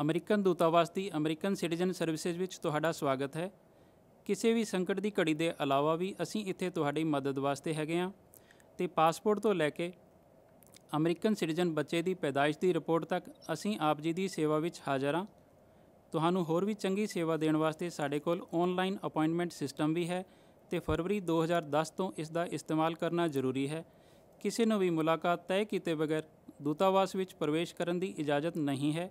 American ਦੂਤਾਵਾਸ ਦੀ American citizen services ਵਿੱਚ ਤੁਹਾਡਾ ਸਵਾਗਤ ਹੈ। ਕਿਸੇ ਵੀ ਸੰਕਟ ਦੀ ਘੜੀ ਦੇ ਇਲਾਵਾ ਵੀ ਅਸੀਂ ਇੱਥੇ ਤੁਹਾਡੀ ਮਦਦ ਵਾਸਤੇ ਹੈਗੇ ਹਾਂ ਤੇ ਪਾਸਪੋਰਟ ਤੋਂ ਲੈ ਕੇ ਅਮਰੀਕਨ ਸਿਟੀਜ਼ਨ ਬੱਚੇ ਦੀ ਪੈਦਾਇਸ਼ ਦੀ ਰਿਪੋਰਟ ਤੱਕ ਅਸੀਂ ਆਪ ਜੀ ਦੀ ਸੇਵਾ ਵਿੱਚ ਹਾਜ਼ਰ ਹਾਂ। ਤੁਹਾਨੂੰ ਹੋਰ ਵੀ ਚੰਗੀ ਸੇਵਾ ਦੇਣ ਵਾਸਤੇ ਸਾਡੇ ਕੋਲ ਆਨਲਾਈਨ ਅਪਾਇੰਟਮੈਂਟ ਸਿਸਟਮ ਵੀ ਹੈ ਤੇ ਫਰਵਰੀ 2010 ਤੋਂ ਇਸ ਦਾ ਇਸਤੇਮਾਲ ਕਰਨਾ ਜ਼ਰੂਰੀ ਹੈ। ਕਿਸੇ ਨੂੰ ਵੀ ਮੁਲਾਕਾਤ ਤੈਅ ਕੀਤੇ ਬਗੈਰ ਦੂਤਾਵਾਸ ਵਿੱਚ ਪ੍ਰਵੇਸ਼ ਕਰਨ ਦੀ ਇਜਾਜ਼ਤ ਨਹੀਂ ਹੈ।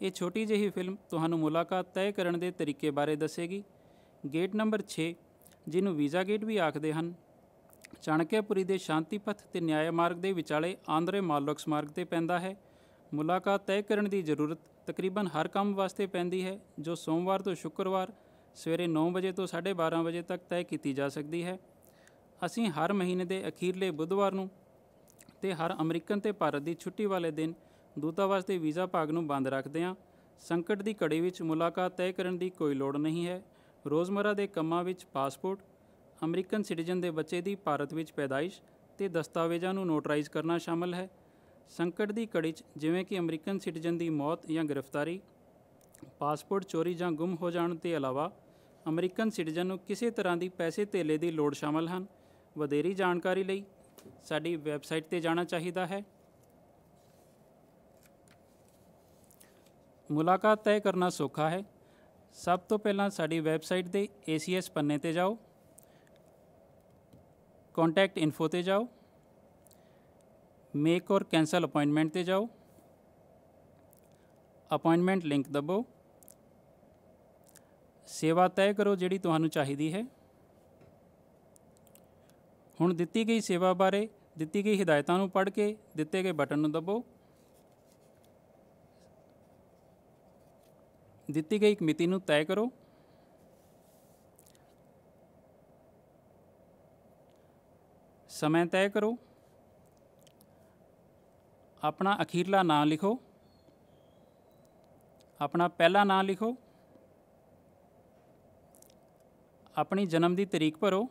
ਇਹ ਛੋਟੀ ਜਿਹੀ ਫਿਲਮ ਤੁਹਾਨੂੰ ਮੁਲਾਕਾਤ ਤੈਅ ਕਰਨ ਦੇ ਤਰੀਕੇ ਬਾਰੇ ਦੱਸੇਗੀ। ਗੇਟ ਨੰਬਰ 6 ਜਿਹਨੂੰ ਵੀਜ਼ਾ ਗੇਟ ਵੀ ਆਖਦੇ ਹਨ, ਚਾਣਕਿਆਪੁਰੀ ਦੇ ਸ਼ਾਂਤੀ ਪਥ ਤੇ ਨਿਆਏ ਮਾਰਗ ਦੇ ਵਿਚਾਲੇ ਆਂਦਰੇ ਮਾਲੋਕਸ ਮਾਰਗ ਤੇ ਪੈਂਦਾ ਹੈ। ਮੁਲਾਕਾਤ ਤੈਅ ਕਰਨ ਦੀ ਜ਼ਰੂਰਤ ਤਕਰੀਬਨ ਹਰ ਕੰਮ ਵਾਸਤੇ ਪੈਂਦੀ ਹੈ, ਜੋ ਸੋਮਵਾਰ ਤੋਂ ਸ਼ੁੱਕਰਵਾਰ ਸਵੇਰੇ 9 ਵਜੇ ਤੋਂ 12:30 ਵਜੇ ਤੱਕ ਤੈਅ ਕੀਤੀ ਜਾ ਸਕਦੀ ਹੈ। ਅਸੀਂ ਹਰ ਮਹੀਨੇ ਦੇ ਅਖੀਰਲੇ ਬੁੱਧਵਾਰ ਨੂੰ ਤੇ ਹਰ ਅਮਰੀਕਨ ਤੇ ਭਾਰਤ ਦੀ ਛੁੱਟੀ ਵਾਲੇ ਦਿਨ ਦੂਤਾਵਾਸ ਦੇ ਵੀਜ਼ਾ ਭਾਗ ਨੂੰ ਬੰਦ ਰੱਖਦੇ ਹਾਂ ਸੰਕਟ ਦੀ ਘੜੀ ਵਿੱਚ ਮੁਲਾਕਾਤ ਤੈਅ ਕਰਨ ਦੀ ਕੋਈ ਲੋੜ ਨਹੀਂ ਹੈ। ਰੋਜ਼ਮਰਾ ਦੇ ਕੰਮਾਂ ਵਿੱਚ ਪਾਸਪੋਰਟ, ਅਮਰੀਕਨ ਸਿਟੀਜ਼ਨ ਦੇ ਬੱਚੇ ਦੀ ਭਾਰਤ ਵਿੱਚ ਪੈਦਾਇਸ਼ ਤੇ ਦਸਤਾਵੇਜ਼ਾਂ ਨੂੰ ਨੋਟਰਾਈਜ਼ ਕਰਨਾ ਸ਼ਾਮਲ ਹੈ। ਸੰਕਟ ਦੀ ਘੜੀ 'ਚ ਜਿਵੇਂ ਕਿ ਅਮਰੀਕਨ ਸਿਟੀਜ਼ਨ ਦੀ ਮੌਤ ਜਾਂ ਗ੍ਰਿਫਤਾਰੀ, ਪਾਸਪੋਰਟ ਚੋਰੀ ਜਾਂ ਗੁੰਮ ਹੋ ਜਾਣ ਤੋਂ ਇਲਾਵਾ ਅਮਰੀਕਨ ਸਿਟੀਜ਼ਨ ਨੂੰ ਕਿਸੇ ਤਰ੍ਹਾਂ ਦੀ ਪੈਸੇ ਧੇਲੇ ਦੀ ਲੋੜ ਸ਼ਾਮਲ ਹਨ। ਵਧੇਰੀ ਜਾਣਕਾਰੀ ਲਈ ਸਾਡੀ ਵੈਬਸਾਈਟ ਤੇ ਜਾਣਾ ਚਾਹੀਦਾ ਹੈ। ਮੁਲਾਕਾਤ ਤੈਅ ਕਰਨਾ ਸੌਖਾ ਹੈ। ਸਭ ਤੋਂ ਪਹਿਲਾਂ ਸਾਡੀ ਵੈਬਸਾਈਟ ਦੇ ACS ਪੰਨੇ ਤੇ ਜਾਓ। ਕੰਟੈਕਟ ਇਨਫੋ ਤੇ ਜਾਓ। ਮੇਕ ਔਰ ਕੈਂਸਲ ਅਪਾਇੰਟਮੈਂਟ ਤੇ ਜਾਓ। ਅਪਾਇੰਟਮੈਂਟ ਲਿੰਕ ਦਬੋ। ਸੇਵਾ ਤੈਅ ਕਰੋ ਜਿਹੜੀ ਤੁਹਾਨੂੰ ਚਾਹੀਦੀ ਹੈ। ਹੁਣ ਦਿੱਤੀ ਗਈ ਸੇਵਾ ਬਾਰੇ ਦਿੱਤੀ ਗਈ ਹਦਾਇਤਾਂ ਨੂੰ ਪੜ੍ਹ ਕੇ ਦਿੱਤੇ ਗਏ ਬਟਨ ਨੂੰ ਦਬੋ। ਦਿੱਤੀ ਗਈ ਇੱਕ ਮਿਤੀ ਨੂੰ ਤੈਅ ਕਰੋ। ਸਮੇਂ ਤੈਅ ਕਰੋ। ਆਪਣਾ ਅਖੀਰਲਾ ਨਾਂ ਲਿਖੋ। ਆਪਣਾ ਪਹਿਲਾ ਨਾਂ ਲਿਖੋ। ਆਪਣੀ ਜਨਮ ਦੀ ਤਰੀਕ ਭਰੋ।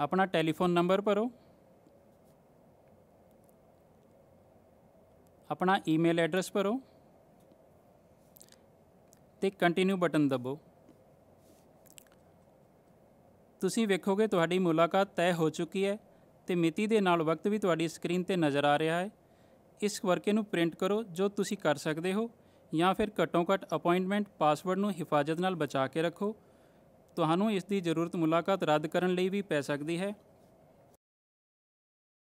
ਆਪਣਾ ਟੈਲੀਫੋਨ ਨੰਬਰ ਭਰੋ। ਆਪਣਾ ਈਮੇਲ ਐਡਰੈਸ ਭਰੋ ਤੇ ਕੰਟੀਨਿਊ ਬਟਨ ਦਬੋ। ਤੁਸੀਂ ਵੇਖੋਗੇ ਤੁਹਾਡੀ ਮੁਲਾਕਾਤ ਤੈਅ ਹੋ ਚੁੱਕੀ ਹੈ ਤੇ ਮਿਤੀ ਦੇ ਨਾਲ ਵਕਤ ਵੀ ਤੁਹਾਡੀ ਸਕਰੀਨ ਤੇ ਨਜ਼ਰ ਆ ਰਿਹਾ ਹੈ। ਇਸ ਵਰਕੇ ਨੂੰ ਪ੍ਰਿੰਟ ਕਰੋ ਜੋ ਤੁਸੀਂ ਕਰ ਸਕਦੇ ਹੋ ਜਾਂ ਫਿਰ ਘੱਟੋ ਘੱਟ ਅਪਾਇੰਟਮੈਂਟ ਪਾਸਵਰਡ ਨੂੰ ਹਿਫਾਜ਼ਤ ਨਾਲ ਬਚਾ ਕੇ ਰੱਖੋ। ਤੁਹਾਨੂੰ ਇਸ ਦੀ ਜ਼ਰੂਰਤ ਮੁਲਾਕਾਤ ਰੱਦ ਕਰਨ ਲਈ ਵੀ ਪੈ ਸਕਦੀ ਹੈ।